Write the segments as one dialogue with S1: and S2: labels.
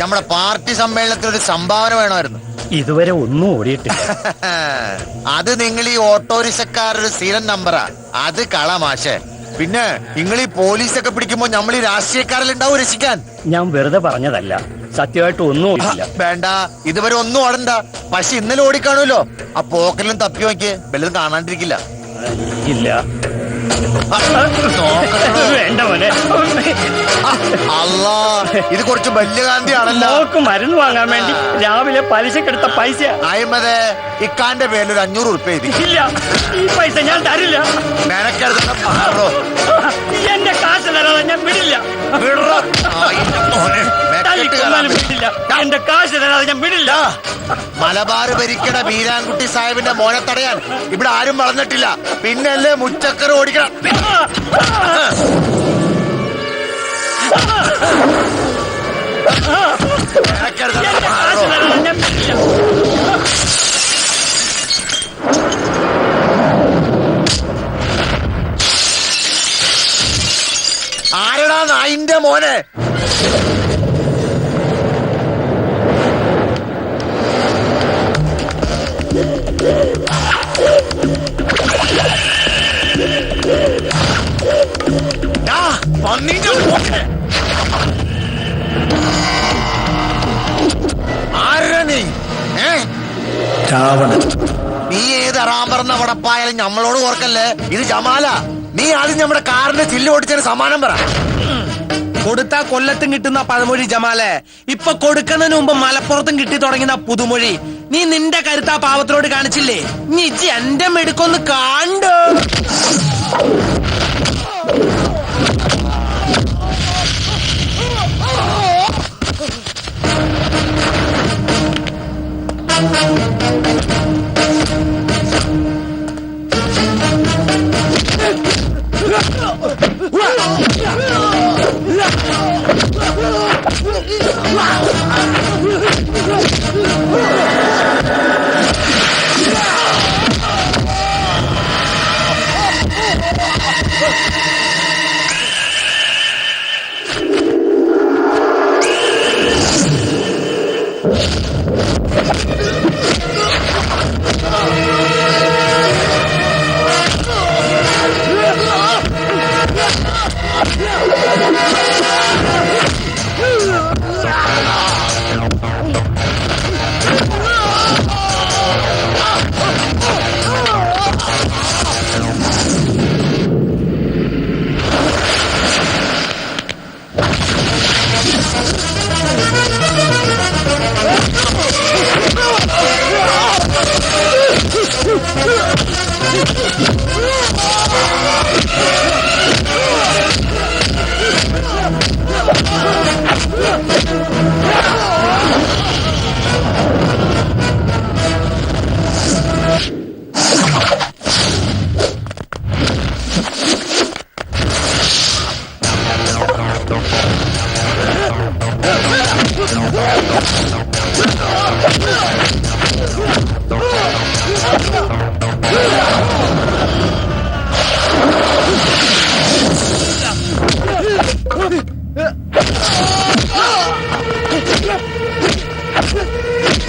S1: നമ്മുടെ പാർട്ടി സമ്മേളനത്തിൽ ഒരു സംഭാവന വേണമായിരുന്നു.
S2: ഇതുവരെ ഒന്നും ഓടിയിട്ടില്ല.
S1: അത് നിങ്ങൾ ഈ ഓട്ടോറിക്ഷക്കാരുടെ സ്ഥിരം നമ്പറാ അത് കള മാഷേ പിന്നെ നിങ്ങൾ ഈ പോലീസൊക്കെ പിടിക്കുമ്പോ നമ്മൾ ഈ രാഷ്ട്രീയക്കാരിലുണ്ടാവും രക്ഷിക്കാൻ?
S2: ഞാൻ വെറുതെ പറഞ്ഞതല്ല. സത്യമായിട്ട് ഒന്നും
S1: വേണ്ട. ഇതുവരെ ഒന്നും ഓടണ്ട. പക്ഷെ ഇന്നലെ ഓടിക്കാണുമല്ലോ ആ പോക്കലും തപ്പി നോക്കിയേ. വലുതും കാണാണ്ടിരിക്കില്ല.
S2: ഇല്ല? വേണ്ട മോനെ
S1: ആ, അല്ലാ ഇത് കുറച്ച് വലിയ
S2: ആണല്ലോ മരുന്ന് വാങ്ങാൻ വേണ്ടി രാവിലെ പലിശക്കെടുത്ത പൈസ.
S1: അയ്മതെ ഇക്കാന്റെ പേരിൽ ഒരു അഞ്ഞൂറ് ഉറുപ്പ
S2: ഇല്ല ഈ പൈസ ഞാൻ തരില്ല.
S1: മെനക്കെടുത്ത മാറോ
S2: എന്റെ കാശ് തരാതെ ഞാൻ വിടില്ല.
S1: വിടറോ? മോനെ,
S2: തല്ലിക്കൊന്നാലും
S1: കയറാൻ
S2: വിടില്ല. എന്റെ കാശ് തരാതെ ഞാൻ വിടില്ല.
S1: മലബാർ ഭരിക്കണ ബീരാൻകുട്ടി സാഹിബിന്റെ മോനെ തടയാൻ. ഇവിടെ ആരും വളർന്നിട്ടില്ല. പിന്നല്ലേ മുച്ചക്കറ് ഓടിക്കണം. ആരടാ നായിന്റെ മോനെ?
S3: രാവണൻ
S1: നീ ഏത് അറാമ്പറന്ന വടപ്പായാലും നമ്മളോട് ഓർക്കല്ലേ? ഇത് ജമാല. നീ ആദ്യം നമ്മുടെ കാറിന്റെ ചില്ല് ഓടിച്ചതിന് സമാനം പറ.
S4: കൊടുത്ത കൊല്ലത്തും കിട്ടുന്ന പഴമൊഴി ജമാലെ. ഇപ്പൊ കൊടുക്കുന്നതിന് മുമ്പ് മലപ്പുറത്തും കിട്ടി തുടങ്ങുന്ന പുതുമൊഴി. നീ നിന്റെ കരുത്താ പാവത്തിനോട് കാണിച്ചില്ലേ? നീ എന്റെ മെടുക്കൊന്ന് കാണ്ടോ? Ah!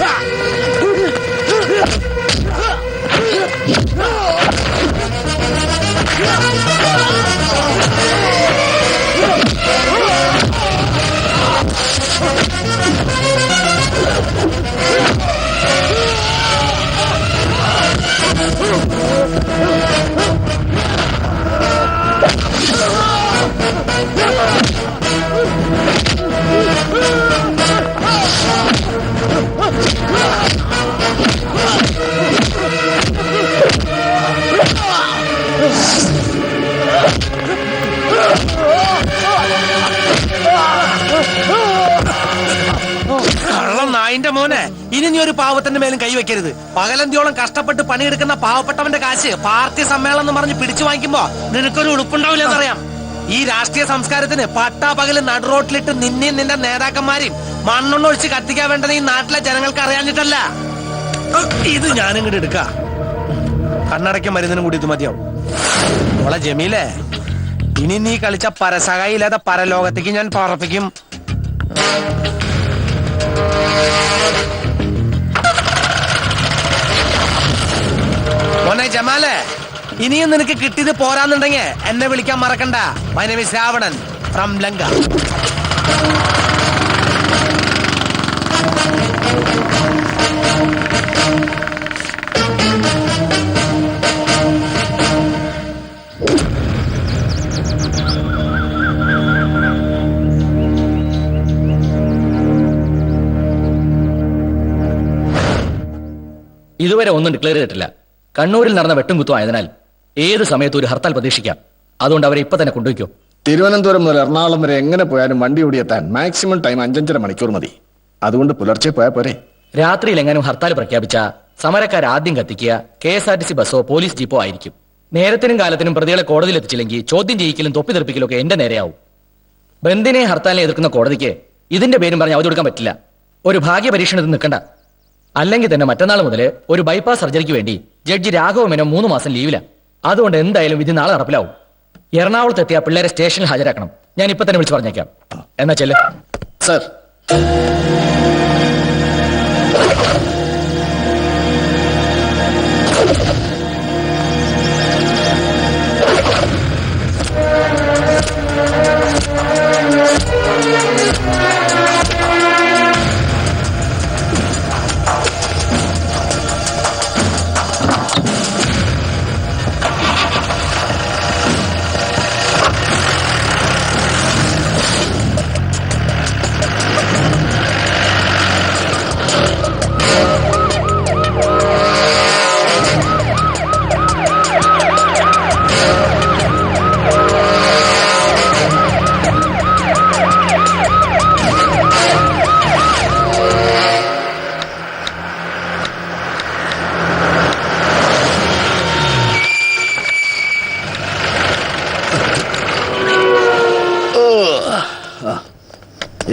S4: Yeah! ഒരു പാവത്തിന്റെ മേലും കൈവയ്ക്കരുത് പകലന്തിയോളം കഷ്ടപ്പെട്ട് പണിയെടുക്കുന്ന പാവപ്പെട്ടവന്റെ കാശ് പാർട്ടി സമ്മേളനം എന്ന് പറഞ്ഞ് പിടിച്ചു വാങ്ങിക്കുമ്പോ നിനക്കൊരു ഉടുപ്പുണ്ടാവില്ല എന്നറിയാം ഈ രാഷ്ട്രീയ സംസ്കാരത്തിന് പട്ടാ പകൽ നടുറോട്ടിലിട്ട് നിന്നെയും നിന്റെ നേതാക്കന്മാരെയും മണ്ണെണ്ണ ഒഴിച്ച് കത്തിക്കാൻ വേണ്ടത് ഈ നാട്ടിലെ ജനങ്ങൾക്ക് അറിയാഞ്ഞിട്ടല്ല. ഇത് ഞാനിങ്ങോട്ട് എടുക്ക. കണ്ണടയ്ക്ക മരുന്നിനും കൂടി ഇത് മതിയാവും. മോളെ ജമീലേ ഇനി നീ കളിച്ച പരസഹായില്ലാതെ പരലോകത്തേക്ക് ഞാൻ പറപ്പിക്കും. ഇനിയും നിനക്ക് കിട്ടിയത് പോരാന്നുണ്ടെങ്കിൽ എന്നെ വിളിക്കാൻ മറക്കണ്ട. My name from Lanka.
S5: ഇതുവരെ ഒന്നും ഡിക്ലെയർ ചെയ്തിട്ടില്ല. കണ്ണൂരിൽ നടന്ന വെട്ടും കുത്തും ആയതിനാൽ ഏത് സമയത്തും ഒരു ഹർത്താൽ പ്രതീക്ഷിക്കാം. അതുകൊണ്ട് അവരെ ഇപ്പൊ തന്നെ കൊണ്ടുവയ്ക്കോ.
S6: തിരുവനന്തപുരം മുതൽ എറണാകുളം വരെ എങ്ങനെ പോയാലും വണ്ടി ഓടിയെത്താൻ മാക്സിമം ടൈം അഞ്ചഞ്ചര മണിക്കൂർ മതി. അതുകൊണ്ട് പുലർച്ചെ പോയാൽ പോരെ.
S5: രാത്രിയിൽ എങ്ങാനും ഹർത്താൽ പ്രഖ്യാപിച്ച സമരക്കാർ ആദ്യം കത്തിക്കുക K S R T C ബസ്സോ police ജീപ്പോ ആയിരിക്കും. നേരത്തിനും കാലത്തിനും പ്രതികളെ കോടതിയിൽ എത്തിച്ചില്ലെങ്കിൽ ചോദ്യം ചെയ്യിക്കലും തൊപ്പി തെറിപ്പിക്കലും ഒക്കെ എന്റെ നേരെയാവും. ബന്ദിനെ ഹർത്താലിനെ എതിർക്കുന്ന കോടതിക്ക് ഇതിന്റെ പേരും പറഞ്ഞ് അവധി കൊടുക്കാൻ പറ്റില്ല. ഒരു ഭാഗ്യ പരീക്ഷണത്തിൽ നിൽക്കണ്ട. അല്ലെങ്കിൽ തന്നെ മറ്റന്നാൾ മുതൽ ഒരു ബൈപ്പാസ് സർജറിക്ക് വേണ്ടി ജഡ്ജി രാഘവ മേനോ മൂന്ന് മാസം ലീവില. അതുകൊണ്ട് എന്തായാലും വിധി നാളെ നടപ്പിലാവും. എറണാകുളത്ത് എത്തിയ പിള്ളേരെ സ്റ്റേഷനിൽ ഹാജരാക്കണം. ഞാൻ ഇപ്പൊ തന്നെ വിളിച്ചു പറഞ്ഞേക്കാം. എന്നാ ചെല്ല്.
S6: സർ.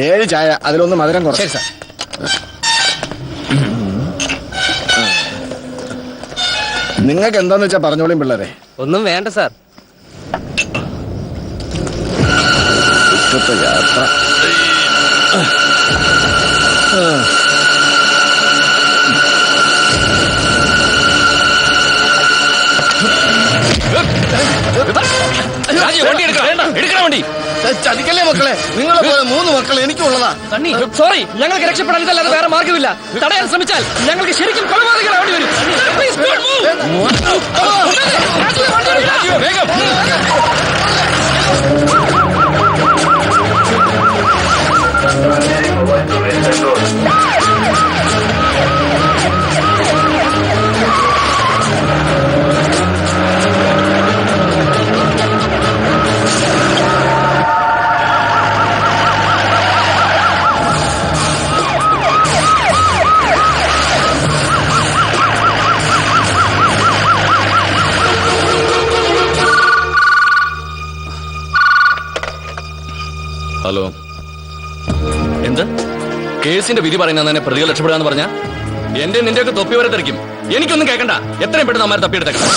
S6: ഏഴ് ചായ അതിലൊന്ന് മധുരം കുറച്ച്.
S5: സാർ.
S6: നിങ്ങൾക്ക് എന്താന്ന് വെച്ചാ പറഞ്ഞോളിയും പിള്ളേരെ.
S4: ഒന്നും വേണ്ട സാർ.
S6: യാത്ര. ചതിക്കല്ലേ മക്കളെ? നിങ്ങളെ പോലെ മൂന്ന് മക്കൾ എനിക്കുള്ളതാ.
S5: സണ്ണി സോറി ഞങ്ങൾക്ക് രക്ഷപ്പെടാൻ ഇതല്ലാതെ വേറെ മാർഗമില്ല തടയാൻ ശ്രമിച്ചാൽ ഞങ്ങൾക്ക് ശരിക്കും കൊലപാതകളാവേണ്ടി വരും. വേഗം. കേസിന്റെ വിധി പറയുന്ന പ്രതികൾ രക്ഷപ്പെടാന്ന് പറഞ്ഞ? എന്റെ നിന്റെയൊക്കെ തൊപ്പി വരെ തെറിക്കും. എനിക്കൊന്നും കേൾക്കണ്ട എത്രയും പെട്ടെന്ന് അമ്മാരെ തപ്പിയെടുത്തേക്കണം.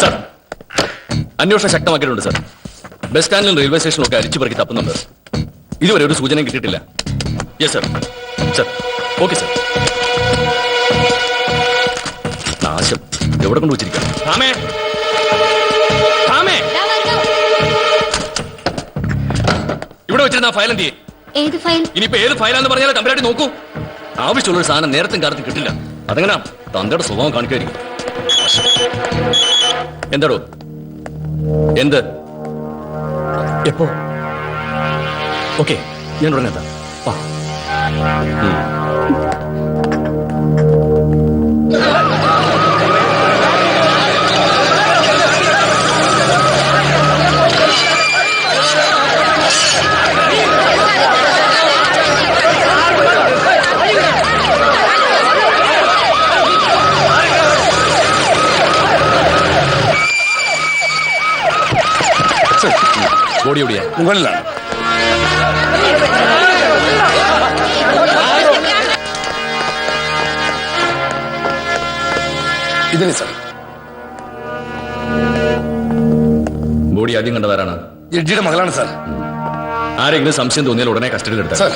S5: സർ അന്വേഷണം ശക്തമാക്കിയിട്ടുണ്ട് സർ. ബസ് സ്റ്റാൻഡിലും റെയിൽവേ സ്റ്റേഷനും ഒക്കെ അരിച്ചു പെറുക്കി തപ്പുന്നുണ്ട് ഇതുവരെ ഒരു സൂചനയും കിട്ടിയിട്ടില്ല. Yes sir sir okay sir നാശം. എവിടെ കൊണ്ട് വെച്ചിരിക്കാം? ഇവിടെ വെച്ചിരുന്ന ഫയൽ എന്ത്
S7: ഏത് ഫയൽ
S5: ഇനിയിപ്പോ ഏത് ഫയലാന്ന് പറഞ്ഞാൽ കമ്പനിയായിട്ട് നോക്കൂ. ആവശ്യമുള്ള ഒരു സാധനം നേരത്തും കാലത്തും കിട്ടില്ല. അതെങ്ങനാ? തന്തയുടെ സ്വഭാവം കാണിക്കായിരിക്കും എന്താടോ? എന്ത്? എപ്പോ? ഓക്കെ ഞാൻ ഉടനെ എത്താം. വാ. ബോഡി എവിടെയാ?
S6: മുകളിലാണ്. ഇതിന് സാർ.
S7: ബോഡി ആദ്യം കണ്ടതാരാണ്?
S6: ജഡ്ജിയുടെ മകളാണ് സാർ.
S7: ആരെങ്കിലും സംശയം തോന്നിയാൽ ഉടനെ കസ്റ്റഡിയിൽ എടുത്താൽ
S6: സാർ.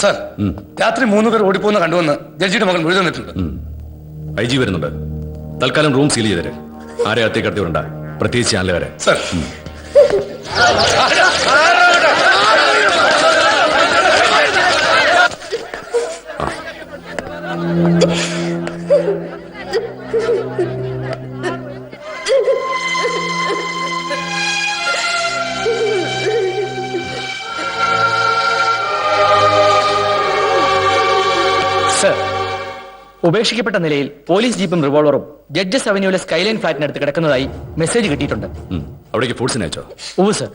S6: സാർ രാത്രി മൂന്ന് പേർ ഓടിപ്പോന്ന് കണ്ടുവന്ന് ജഡ്ജിയുടെ മകൻ മൊഴി തന്നിട്ടുണ്ട്.
S7: ഐ ജി വരുന്നുണ്ട്. തൽക്കാലം റൂം സീൽ ചെയ്തേരെ. ആരെ അത്തേ കടത്തി വിടണ്ട പ്രത്യേകിച്ച് ചാനലുകാരെ
S6: സാർ.
S5: സർ ഉപേക്ഷിക്കപ്പെട്ട നിലയിൽ പോലീസ് ജീപ്പും റിവോൾവറും ജഡ്ജസ് അവന്യൂലെ സ്കൈലൈൻ ഫ്ലാറ്റിനടുത്ത് കിടക്കുന്നതായി മെസ്സേജ് കിട്ടിയിട്ടുണ്ട്.
S7: അവിടേക്ക് ഫോഴ്സിനെ അയച്ചോ?
S5: ഉവ് സർ.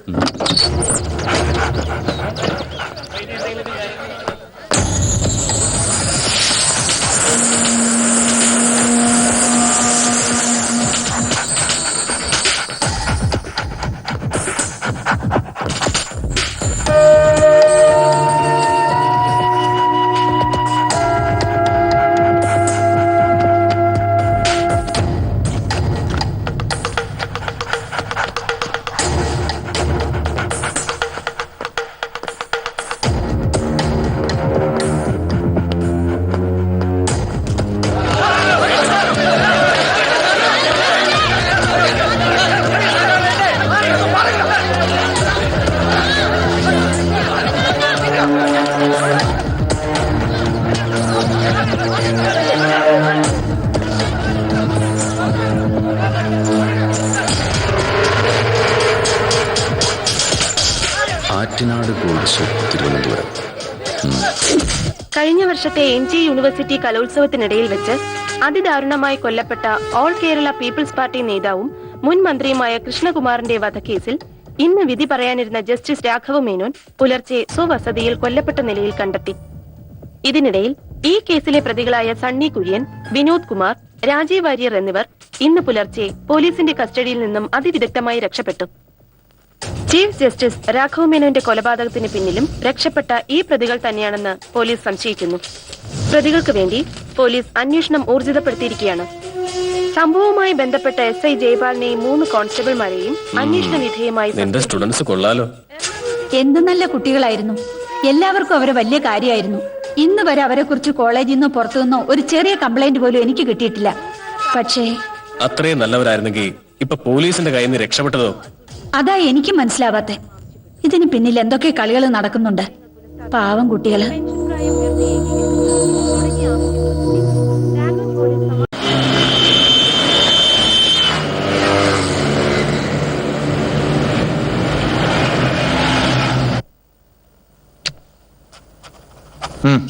S8: വർഷത്തെ എൻ ജി യൂണിവേഴ്സിറ്റി കലോത്സവത്തിനിടയിൽ വെച്ച് അതിദാരുണമായി കൊല്ലപ്പെട്ട ഓൾ കേരള പീപ്പിൾസ് പാർട്ടി നേതാവും മുൻ മന്ത്രിയുമായ കൃഷ്ണകുമാറിന്റെ വധക്കേസിൽ ഇന്ന് വിധി പറയാനിരുന്ന ജസ്റ്റിസ് രാഘവ മേനോൻ പുലർച്ചെ സ്വവസതിയിൽ കൊല്ലപ്പെട്ട നിലയിൽ കണ്ടെത്തി. ഇതിനിടയിൽ ഈ കേസിലെ പ്രതികളായ സണ്ണി കുര്യൻ വിനോദ് കുമാർ രാജീവ് വാര്യർ എന്നിവർ ഇന്ന് പുലർച്ചെ പോലീസിന്റെ കസ്റ്റഡിയിൽ നിന്നും അതിവിദഗ്ധമായി രക്ഷപ്പെട്ടു. ചീഫ് ജസ്റ്റിസ് രാഘവ് മേനോന്റെ കൊലപാതകത്തിന് പിന്നിലും രക്ഷപ്പെട്ട ഈ പ്രതികൾ തന്നെയാണെന്ന് പോലീസ് സംശയിക്കുന്നു. പ്രതികൾക്ക് വേണ്ടി പോലീസ് അന്വേഷണം ഊർജിതപ്പെടുത്തിയിരിക്കുകയാണ്. സംഭവവുമായി ബന്ധപ്പെട്ട എസ് ഐ ജയപാലിനെയും മൂന്ന് കോൺസ്റ്റബിൾമാരെയും അന്വേഷണ വിധേയമായി
S7: സ്റ്റുഡൻസ് കൊള്ളാലോ.
S9: എന്ത് നല്ല കുട്ടികളായിരുന്നു. എല്ലാവർക്കും അവരെ വലിയ കാര്യമായിരുന്നു. ഇന്ന് വരെ അവരെ കുറിച്ച് കോളേജിൽ നിന്നോ പുറത്തു നിന്നോ ഒരു ചെറിയ കംപ്ലൈന്റ് പോലും എനിക്ക് കിട്ടിയിട്ടില്ല. പക്ഷേ
S7: അത്രയും നല്ലവരായിരുന്നെങ്കിൽ ഇപ്പൊ പോലീസിന്റെ കയ്യിൽ നിന്ന് രക്ഷപ്പെട്ടതോ?
S9: അതാ എനിക്ക് മനസ്സിലാവാത്തെ. ഇതിന് പിന്നിൽ എന്തൊക്കെ കളികൾ നടക്കുന്നുണ്ട്? പാവം കുട്ടികൾ.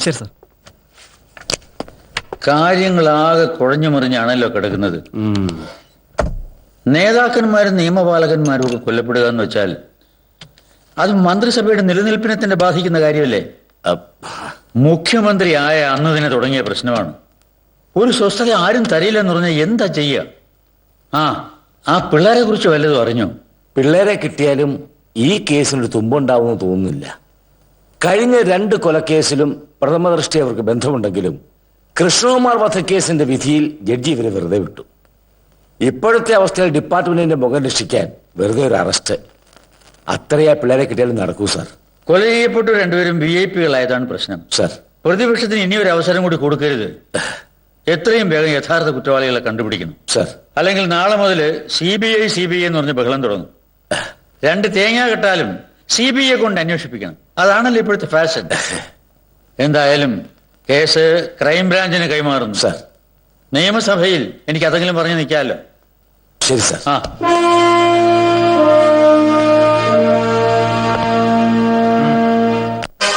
S5: ശരി സർ.
S10: കാര്യങ്ങളാകെ കുഴഞ്ഞു മറിഞ്ഞാണല്ലോ കിടക്കുന്നത് നേതാക്കന്മാരും നിയമപാലകന്മാരും ഒക്കെ കൊല്ലപ്പെടുക എന്ന് വെച്ചാൽ അത് മന്ത്രിസഭയുടെ നിലനിൽപ്പിനെ തന്നെ ബാധിക്കുന്ന കാര്യമല്ലേ? മുഖ്യമന്ത്രി ആയ അന്ന് തന്നെ തുടങ്ങിയ പ്രശ്നമാണ്. ഒരു സ്വസ്ഥത ആരും തരില്ലെന്ന് പറഞ്ഞാൽ എന്താ ചെയ്യ? ആ ആ പിള്ളേരെ കുറിച്ച് വല്ലതും അറിഞ്ഞു?
S11: പിള്ളേരെ കിട്ടിയാലും ഈ കേസിനൊരു തുമ്പുണ്ടാവുമെന്ന് തോന്നുന്നില്ല. കഴിഞ്ഞ രണ്ട് കൊലക്കേസിലും പ്രഥമദൃഷ്ടി അവർക്ക് ബന്ധമുണ്ടെങ്കിലും കൃഷ്ണകുമാർ വധക്കേസിന്റെ വിധിയിൽ ജഡ്ജി ഇവരെ വെറുതെ വിട്ടു. ഇപ്പോഴത്തെ അവസ്ഥയിൽ ഡിപ്പാർട്ട്മെന്റിന്റെ മുഖം രക്ഷിക്കാൻ വെറുതെ ഒരു അറസ്റ്റ്. അത്രയാ പിള്ളേരെ കിട്ടിയാലും നടക്കൂ സർ.
S10: കൊല ചെയ്യപ്പെട്ടു രണ്ടുപേരും വി ഐ പികളായതാണ് പ്രശ്നം.
S11: സർ.
S10: പ്രതിപക്ഷത്തിന് ഇനി ഒരു അവസരം കൂടി കൊടുക്കരുത്. എത്രയും വേഗം യഥാർത്ഥ കുറ്റവാളികളെ കണ്ടുപിടിക്കണം.
S11: സർ.
S10: അല്ലെങ്കിൽ നാളെ മുതൽ C B I C B I എന്ന് പറഞ്ഞ് ബഹളം തുടങ്ങും. രണ്ട് തേങ്ങ കെട്ടാലും സി ബി ഐ കൊണ്ട് അന്വേഷിപ്പിക്കണം. അതാണല്ലോ ഇപ്പോഴത്തെ ഫാഷൻ. എന്തായാലും കേസ് ക്രൈംബ്രാഞ്ചിന് കൈമാറുന്നു.
S11: സാർ.
S10: നിയമസഭയിൽ എനിക്ക് അതെങ്കിലും പറഞ്ഞു നിൽക്കാമല്ലോ.
S11: ശരി സാർ.
S10: ആ.